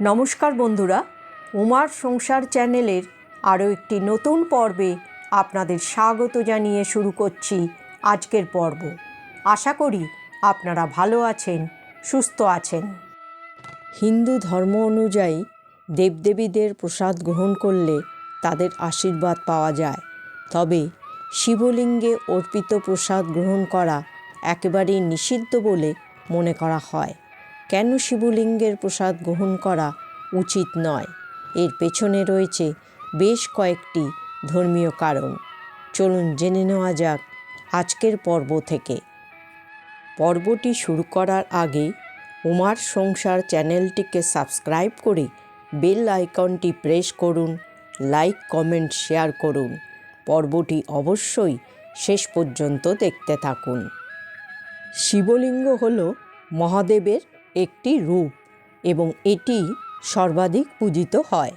নমস্কার বন্ধুরা, উমার সংসার চ্যানেলের আরও একটি নতুন পর্বে আপনাদের স্বাগত জানিয়ে শুরু করছি আজকের পর্ব। আশা করি আপনারা ভালো আছেন, সুস্থ আছেন। হিন্দু ধর্ম অনুযায়ী দেবদেবীদের প্রসাদ গ্রহণ করলে তাদের আশীর্বাদ পাওয়া যায়। তবে শিবলিঙ্গে অর্পিত প্রসাদ গ্রহণ করা একেবারেই নিষিদ্ধ বলে মনে করা হয়। কেন শিবলিঙ্গের প্রসাদ গ্রহণ করা উচিত নয়? এর পেছনে রয়েছে বেশ কয়েকটি ধর্মীয় কারণ। চলুন জেনে নেওয়া যাক আজকের পর্ব থেকে। পর্বটি শুরু করার আগে উমার সংসার চ্যানেলটিকে সাবস্ক্রাইব করে বেল আইকনটি প্রেস করুন, লাইক, কমেন্ট, শেয়ার করুন। পর্বটি অবশ্যই শেষ পর্যন্ত দেখতে থাকুন। শিবলিঙ্গ হল মহাদেবের একটি রূপ এবং এটি সর্বাধিক পূজিত হয়।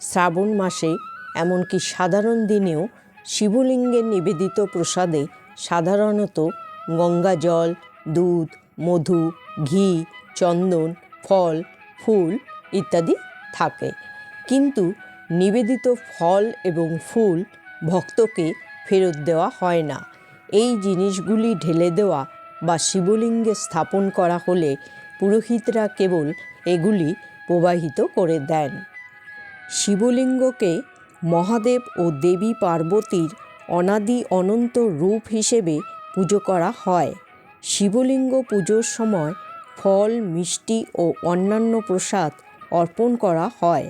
শ্রাবণ মাসে, এমনকি সাধারণ দিনেও শিবলিঙ্গের নিবেদিত প্রসাদে সাধারণত গঙ্গা জল, দুধ, মধু, ঘি, চন্দন, ফল, ফুল ইত্যাদি থাকে। কিন্তু নিবেদিত ফল এবং ফুল ভক্তকে ফেরত দেওয়া হয় না। এই জিনিসগুলি ঢেলে দেওয়া বা শিবলিঙ্গে স্থাপন করা হলে পুরোহিতরা কেবল এগুলি প্রবাহিত করে দেন। শিবলিঙ্গকে মহাদেব ও দেবী পার্বতীর অনাদি অনন্ত রূপ হিসেবে পুজো করা হয়। শিবলিঙ্গ পুজোর সময় ফল, মিষ্টি ও অন্যান্য প্রসাদ অর্পণ করা হয়।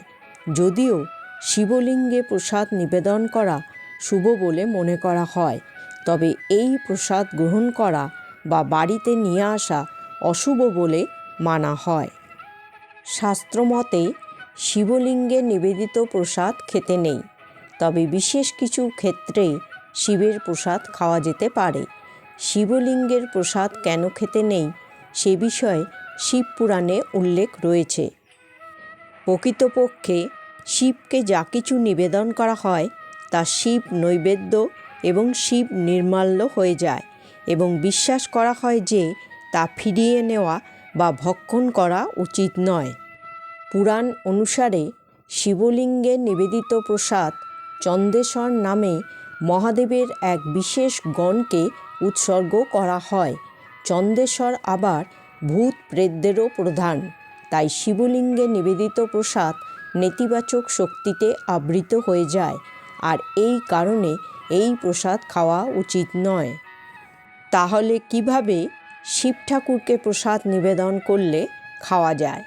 যদিও শিবলিঙ্গে প্রসাদ নিবেদন করা শুভ বলে মনে করা হয়, তবে এই প্রসাদ গ্রহণ করা বা বাড়িতে নিয়ে আসা অশুভ বলে মানা হয়। শাস্ত্রমতে শিবলিঙ্গে নিবেদিত প্রসাদ খেতে নেই, তবে বিশেষ কিছু ক্ষেত্রে শিবের প্রসাদ খাওয়া যেতে পারে। শিবলিঙ্গের প্রসাদ কেন খেতে নেই সে বিষয়ে শিব পুরাণে উল্লেখ রয়েছে। প্রকৃতপক্ষে শিবকে যা কিছু নিবেদন করা হয় তা শিব নৈবেদ্য এবং শিব নির্মাল্য হয়ে যায় এবং বিশ্বাস করা হয় যে তা ফিরিয়ে নেওয়া বা ভক্ষণ করা উচিত নয়। পুরাণ অনুসারে শিবলিঙ্গে নিবেদিত প্রসাদ চন্দেশ্বর নামে মহাদেবের এক বিশেষ গণকে উৎসর্গ করা হয়। চন্দেশ্বর আবার ভূত প্রেতদেরও প্রধান, তাই শিবলিঙ্গে নিবেদিত প্রসাদ নেতিবাচক শক্তিতে আবৃত হয়ে যায় আর এই কারণে এই প্রসাদ খাওয়া উচিত নয়। তাহলে কীভাবে শিব ঠাকুরকে প্রসাদ নিবেদন করলে খাওয়া যায়।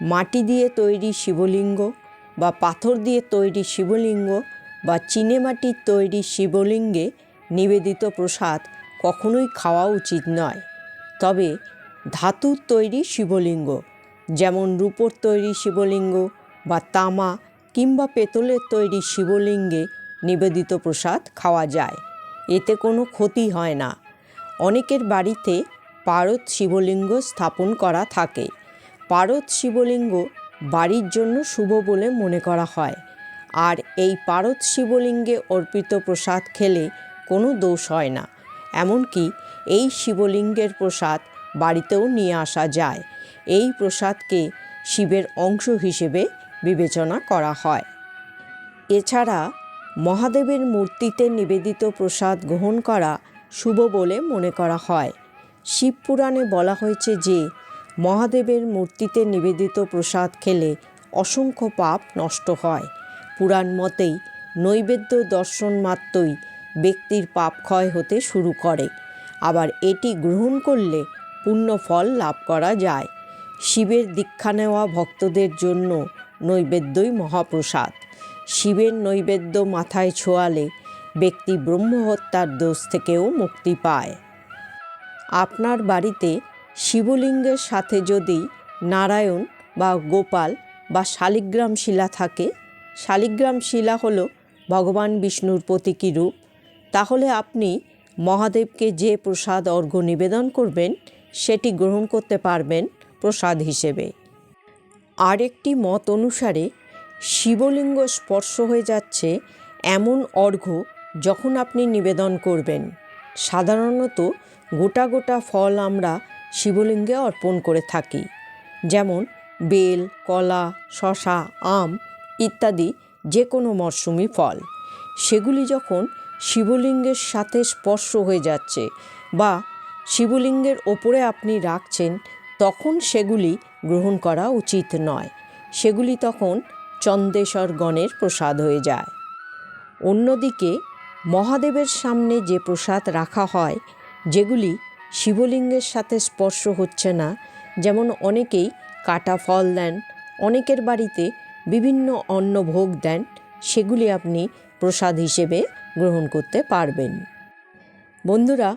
মাটি দিয়ে তৈরি শিবলিঙ্গ বা পাথর দিয়ে তৈরি শিবলিঙ্গ বা চিনেমাটির তৈরি শিবলিঙ্গে নিবেদিত প্রসাদ কখনোই খাওয়া উচিত নয়। তবে ধাতুর তৈরি শিবলিঙ্গ, যেমন রূপোর তৈরি শিবলিঙ্গ বা তামা কিংবা পেতলের তৈরি শিবলিঙ্গে নিবেদিত প্রসাদ খাওয়া যায়। এতে কোনো ক্ষতি হয় না। অনেকের বাড়িতে পারদ শিবলিঙ্গ স্থাপন করা থাকে। পারদ শিবলিঙ্গ বাড়ির জন্য শুভ বলে মনে করা হয়। আর এই পারদ শিবলিঙ্গে অর্পিত প্রসাদ খেলে কোনো দোষ হয় না। এমনকি এই শিবলিঙ্গের প্রসাদ বাড়িতেও নিয়ে আসা যায়। এই প্রসাদকে শিবের অংশ হিসেবে বিবেচনা করা হয়। এছাড়া মহাদেবের মূর্তিতে নিবেদিত প্রসাদ গ্রহণ করা শুভ বলে মনে করা হয়। শিবপুরাণে বলা হয়েছে যে, মহাদেবের মূর্তিতে নিবেদিত প্রসাদ খেলে অসংখ্য পাপ নষ্ট হয়। পুরাণ মতেই নৈবেদ্য দর্শন মাত্রই ব্যক্তির পাপ ক্ষয় হতে শুরু করে। আবার এটি গ্রহণ করলে পুণ্য ফল লাভ করা যায়। শিবের দীক্ষা নেওয়া ভক্তদের জন্য নৈবেদ্যই মহাপ্রসাদ। শিবের নৈবেদ্য মাথায় ছোঁয়ালে ব্যক্তি ব্রহ্মহত্যার দোষ থেকেও মুক্তি পায়। আপনার বাড়িতে শিবলিঙ্গের সাথে যদি নারায়ণ বা গোপাল বা শালিগ্রাম শিলা থাকে, শালিগ্রাম শিলা হল ভগবান বিষ্ণুর প্রতীকী রূপ, তাহলে আপনি মহাদেবকে যে প্রসাদ অর্ঘ্য নিবেদন করবেন, সেটি গ্রহণ করতে পারবেন প্রসাদ হিসেবে। আরেকটি মত অনুসারে শিবলিঙ্গ স্পর্শ হয়ে যাচ্ছে এমন অর্ঘ্য যখন আপনি নিবেদন করবেন। সাধারণত গোটা গোটা ফল আমরা শিবলিঙ্গে অর্পণ করে থাকি। যেমন বেল, কলা, শশা, আম ইত্যাদি যে কোনো মরশুমি ফল। সেগুলি যখন শিবলিঙ্গের সাথে স্পর্শ হয়ে যাচ্ছে বা শিবলিঙ্গের ওপরে আপনি রাখছেন, তখন সেগুলি গ্রহণ করা উচিত নয়। সেগুলি তখন চন্দেশ্বর গণের প্রসাদ হয়ে যায়। অন্যদিকে মহাদেবের সামনে যে প্রসাদ রাখা হয় যেগুলি শিবলিঙ্গের সাথে স্পর্শ হচ্ছে না, যেমন অনেকেই কাটা ফল দেন, অনেকের বাড়িতে বিভিন্ন অন্ন ভোগ দেন, সেগুলি আপনি প্রসাদ হিসেবে গ্রহণ করতে পারবেন। বন্ধুরা,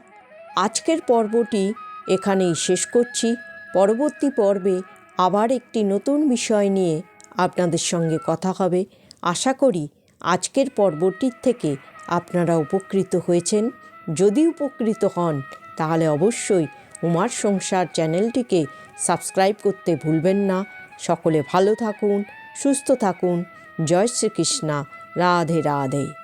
আজকের পর্বটি এখানেই শেষ করছি। পরবর্তী পর্বে আবার একটি নতুন বিষয় নিয়ে আপনাদের সঙ্গে কথা হবে। আশা করি আজকের পর্বটির থেকে আপনারা উপকৃত হয়েছেন। যদি উপকৃত হন, তাহলে অবশ্যই উমার সংসার চ্যানেলটিকে সাবস্ক্রাইব করতে ভুলবেন না। সকলে ভালো থাকুন, সুস্থ থাকুন। জয় শ্রীকৃষ্ণা। রাধে রাধে।